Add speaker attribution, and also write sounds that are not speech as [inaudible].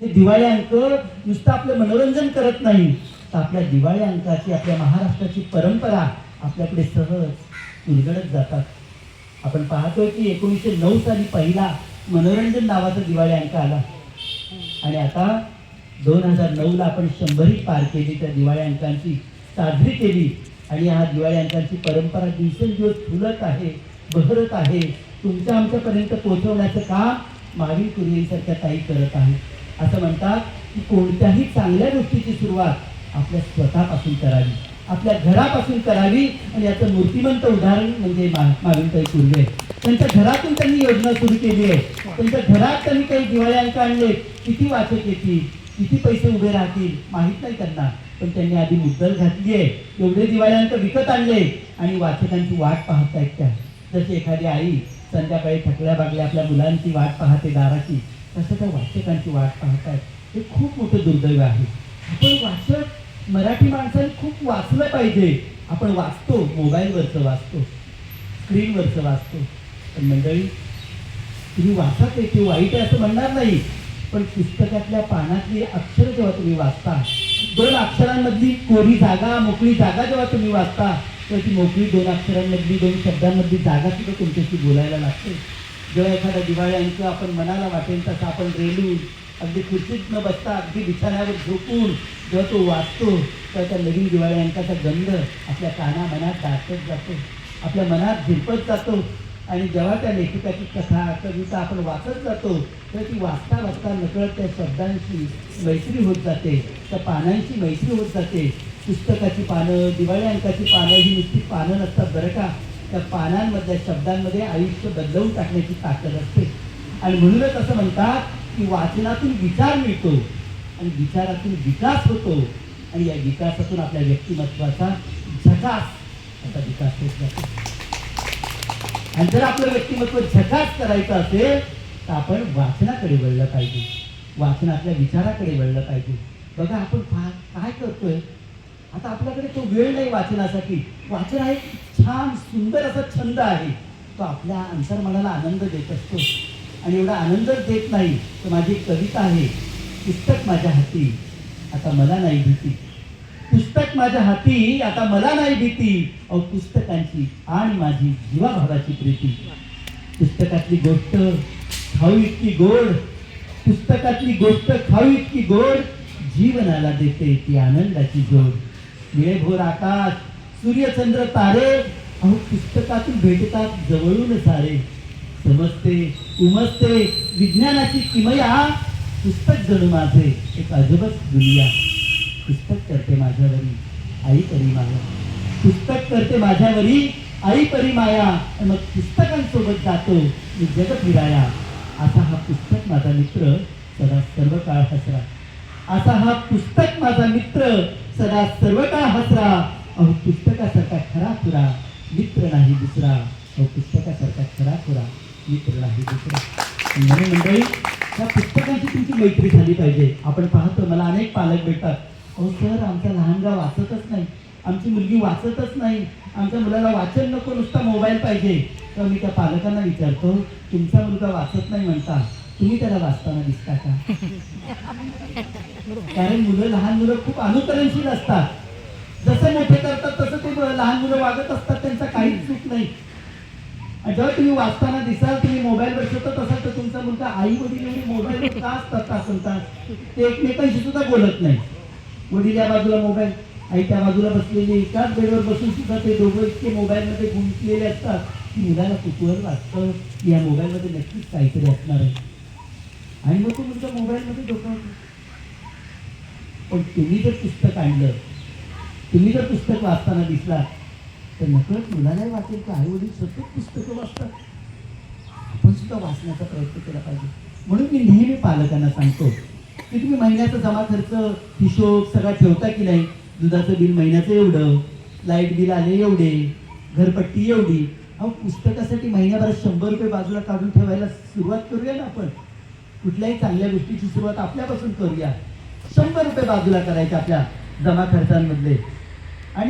Speaker 1: हे दिवाळी अंक नुसतं आपलं मनोरंजन करत नाही. तर आपल्या दिवाळी अंकाची आपल्या महाराष्ट्राची परंपरा आपल्याकडे सहज उलगडत जातात. आपण पाहतोय की एकोणीसशे नऊ साली पहिला मनोरंजन नावाचा दिवाळी अंक आला. आणि आता दोन हजार नऊला आपण शंभरी पार केली त्या दिवाळी अंकांची साजरी केली. आणि हा दिवाळी अंकांची परंपरा दिवसेंदिवस फुलत आहे बहरत आहे. तुमच्या आमच्यापर्यंत पोहोचवण्याचं काम महावीर कुर्लीसारख्या ताई करत आहे असं म्हणतात की कोणत्याही चांगल्या गोष्टीची सुरुवात आपल्या स्वतःपासून करावी आपल्या घरापासून करावी. आणि याचं मूर्तिमंत उदाहरण म्हणजे मा- माविनताई कुर्ले त्यांच्या घरातून त्यांनी योजना सुरू केली आहे. त्यांच्या घरात त्यांनी काही दिवाळी अंक आणले किती वाचक येतील? किती पैसे उभे राहतील? माहीत नाही त्यांना. पण त्यांनी आधी मुद्दल घातली आहे. एवढे दिवाळी विकत आणले आणि वाचकांची वाट पाहतायत त्या. जशी एखादी आई संध्याकाळी थकल्या बागल्या आपल्या मुलांची वाट पाहते दाराची तसं त्या वाचकांची वाट पाहतायत. हे खूप मोठं दुर्दैव आहे. आपण वाचक मराठी माणसाने खूप वाचलं पाहिजे. आपण वाचतो मोबाईलवरचं वाचतो स्क्रीनवरचं वाचतो. पण मंडळी तुम्ही वाचा ते ते वाईट आहे असं म्हणणार नाही. पण पुस्तकातल्या पानातली अक्षर जेव्हा तुम्ही वाचता दोन अक्षरांमधली कोरी जागा मोकळी जागा जेव्हा तुम्ही वाचता तर ती मोकळी दोन अक्षरांमधली दोन शब्दांमधली जागा सुद्धा तुमच्याशी बोलायला लागते. जेव्हा एखादा दिवाळी अंक आपण मनाला वाटेल तसं आपण रेलून अगदी खुर्चीत न बसता अगदी बिछाण्यावर झोपून जेव्हा तो वाचतो तेव्हा त्या नवीन दिवाळी अंकाचा गंध आपल्या काना मनात दाटत जातो. आपल्या मनात झिरपत जातो. आणि जेव्हा त्या लेखिकाची कथा कविता आपण वाचत जातो तर ती वाचता वाचता नकळत त्या शब्दांशी मैत्री होत जाते त्या पानांची मैत्री होत जाते. पुस्तकाची पानं दिवाळी अंकाची पानं ही नुसती पानं नसतात बरं का? त्या पानांमधल्या शब्दांमध्ये आयुष्य बदलवून टाकण्याची ताकद असते. आणि म्हणूनच असं म्हणतात की वाचनातून विचार मिळतो आणि विचारातून विकास होतो. आणि या विकासातून आपल्या व्यक्तिमत्वाचा झकास असा विकास होत जातो. आणि जर आपलं व्यक्तिमत्व झकास करायचं असेल तर आपण वाचनाकडे वळलं पाहिजे. वाचनातल्या विचाराकडे वळलं पाहिजे. बघा आपण काय करतोय? आता आपल्याकडे तो वेळ नाही वाचनासाठी. वाचन आहे छान सुंदर असा छंद आहे. तो आपल्या अंतर्मनाला आनंद देत असतो. आणि एवढा आनंदच देत नाही तर माझी एक कविता आहे पुस्तक माझ्या हाती आता मला नाही भीती. पुस्तक माझ्या हाती आता मला नाही भीती. अहो पुस्तकांची आणि माझी जीवाभावाची प्रीती. पुस्तकातली गोष्ट खाऊ इतकी गोड पुस्तकातली गोष्ट खाऊ इतकी गोड जीवनाला देते ती आनंदाची जोड. निळेभोर आकाश सूर्यचंद्र तारे अहो पुस्तकातून भेटतात जवळून सारे. समजते उमजते विज्ञानाची किमया पुस्तक जणू माझे. एक अजबच दुनिया. पुस्तक करते माझ्यावरी आई परी माया. पुस्तक करते माझ्यावरी आई परी माया. मग पुस्तकांसोबत जातो मी जग फिराया असा हा पुस्तक माझा मित्र सदा सर्व काळ हसरा. असा हा पुस्तक माझा मित्र सदा सर्व काळ हसरा. अहो पुस्तकासारखा खरा खुरा मित्र नाही दुसरा. अहो पुस्तकासारखा खरा खुरा मित्र नाही दुसरा. म्हणून मंडळी त्या पुस्तकांची तुमची मैत्री झाली पाहिजे. आपण पाहतो मला अनेक पालक भेटतात. अहो सर आमचा लहानगा वाचतच नाही. आमची मुलगी वाचतच नाही. आमच्या मुलाला वाचन नको नुसता मोबाईल पाहिजे. तर मी त्या पालकांना विचारतो तुमचा मुलगा वाचत नाही म्हणता तुम्ही त्याला वाचताना दिसता का? [laughs] कारण मुलं लहान मुलं खूप अनुकरणशील असतात. जसं मोठे करतात तसं ते लहान मुलं वागत असतात त्यांचा काहीच चूक नाही. जेव्हा तुम्ही वाचताना दिसाल तुम्ही मोबाईलवर शोधत असाल तर तुमचा मुलगा आई वडील एवढे मोबाईलवर का असतात तासन तास ते एकमेकांशी सुद्धा बोलत नाही. वडील या बाजूला मोबाईल आई त्या बाजूला बसलेली एकाच बेडवर बसून सुद्धा ते दोघं इतके मोबाईलमध्ये गुंतलेले असतात की मुलाला कुतूहल वाटतं की या मोबाईलमध्ये नक्कीच काहीतरी असणार आहे. आणि मग तो मुलगा मोबाईलमध्ये डोकावतो पण तुम्ही जर पुस्तक आणलं तुम्ही जर पुस्तक वाचताना दिसला तर नकळत मुलालाही वाटेल की? आई वडील सतत पुस्तकं वाचतात. आपण सुद्धा वाचण्याचा प्रयत्न केला पाहिजे. म्हणून मी नेहमी पालकांना सांगतो की तुम्ही महिन्याचा जमा खर्च हिशोब सगळा ठेवता की नाही? दुधाचं बिल महिन्याचं एवढं लाइट बिल आले एवढे घरपट्टी एवढी. अहो पुस्तकासाठी महिन्याभरात शंभर रुपये बाजूला काढून ठेवायला सुरुवात करूया ना आपण. कुठल्याही चांगल्या गोष्टीची सुरुवात आपल्यापासून करूया. शंभर रुपये बाजूला करायचे आपल्या जमा खर्चांमधले. आणि